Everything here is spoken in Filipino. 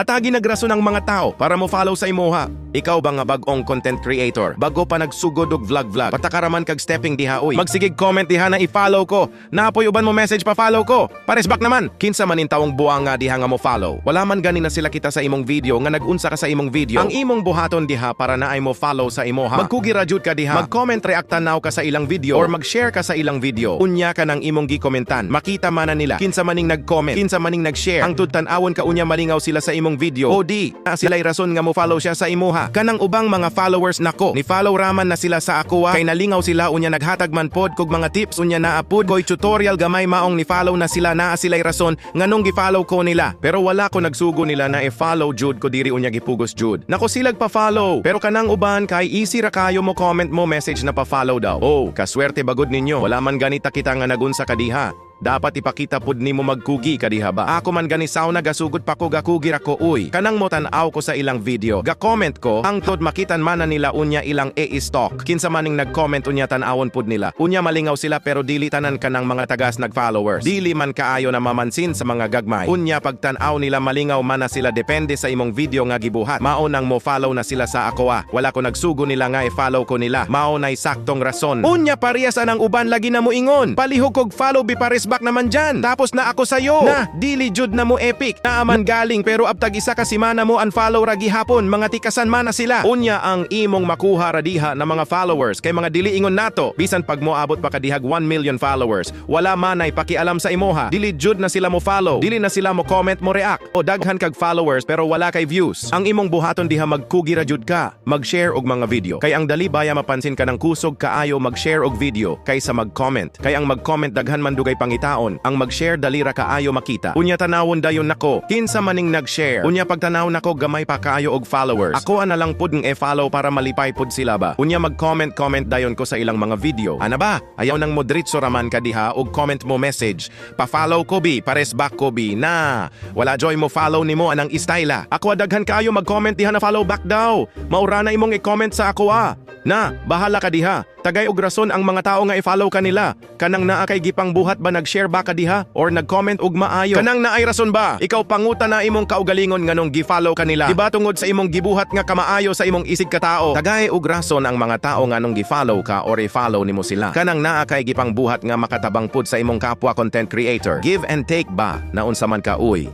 Hatagi nagrason ang mga tao para mo follow sa imuha. Ikaw ba nga bagong content creator? Bago pa nagsugod og vlog-vlog. Patakaraman kag stepping diha oy. Magsigig comment diha na i-follow ko. Naapoy uban mo message pa follow ko. Pares back naman. Kinsa man in taong buang nga diha nga mo follow. Wala man gani na sila kita sa imong video nga nagunsa ka sa imong video. Ang imong buhaton diha para na ay mo follow sa imo ha. Magkugira jud ka diha. Mag-comment react tanaw ka sa ilang video or mag-share ka sa ilang video. Unya ka ng imong gikomentan. Makita man na nila kinsa maning nag-comment, kinsa maning nag-share. Ang tudtan-awon ka unya malingaw sila sa imong video. O di, na sila'y rason nga mo follow siya sa imuha. Kanang ubang mga followers nako. Ni follow raman na sila sa ako ah. Kay nalingaw sila unya naghatag man pod kog mga tips unya na apod koy tutorial gamay maong ni follow na sila naa sila'y rason nganong gi-follow ko nila. Pero wala ko nagsugo nila na i-follow jud ko diri unya gipugos jud. Nako silag pa follow. Pero kanang uban kay easy ra kayo mo comment mo message na pa follow daw. Oh, kaswerte bagod ninyo. Wala man ganita kita nga nagunsa kadiha. Dapat ipakita pud nimo magkugi kadiha ba? Ako man gani sauna gasugod pa ko gakugi ra ko uy. Kanang mo tan-aw ko sa ilang video. Ga-comment ko ang tod makitan man na nila unya ilang e-stock. Kinsa maning nag-comment unya tan-awon pud nila. Unya malingaw sila pero dili tanan kanang mga tagas nag-followers. Dili man kaayo na mamansin sa mga gagmay. Unya pagtan-aw nila malingaw man na sila depende sa imong video nga gibuhat. Mao nang mo follow na sila sa ako ah. Wala ko nagsugo nila nga i-follow ko nila. Mao nay saktong rason. Unya parehas anang uban lagi na mo ingon. Palihog kog follow bi pares back naman dyan. Tapos na ako sayo. Na, dili jud na mo epic. Naaman galing pero abtag isa ka simana mo unfollow ra gihapon. Mga tikasan man na sila. Unya ang imong makuha ra diha na mga followers kay mga dili ingon nato. Bisan pag mo abot pa kadihag 1 million followers. Wala manay pakialam sa imoha. Dili jud na sila mo follow. Dili na sila mo comment mo react. O daghan kag followers pero wala kay views. Ang imong buhaton diha magkugi ra jud ka. Mag-share og mga video. Kay ang dali baya mapansin ka ng kusog kaayo mag-share og video kaysa mag-comment. Kay ang mag-comment daghan man dugay pangitaon. Ang mag-share dalira kaayo makita. Unya tanawon dayon nako. Kinsa maning nag-share. Unya pagtanaw nako gamay pa kaayo og followers. Ako ana lang pud ng e-follow para malipay pud sila ba. Unya mag-comment comment dayon ko sa ilang mga video. Ana ba? Ayaw nang moderitso raman ka diha og comment mo message. Pa-follow ko bi, pares back ko bi. Na, wala joy mo follow nimo anang istyla. Ako daghan kaayo mag-comment diha na follow back daw. Maura na imong i-comment sa ako ah. Na, bahala ka diha. Tagay og rason ang mga tao nga i-follow kanila. Kanang naa kay gipang buhat ba nag-share ba ka diha or nag-comment og maayo? Kanang naay rason ba? Ikaw panguta na imong kaugalingon nganong gi-follow kanila. Diba tungod sa imong gibuhat nga kamaayo sa imong isig ka? Tagay og rason ang mga tao nganong gi-follow ka or i-follow nimo sila. Kanang naa kay gipang buhat nga makatabang pud sa imong kapwa content creator. Give and take ba? Naunsa man ka uy.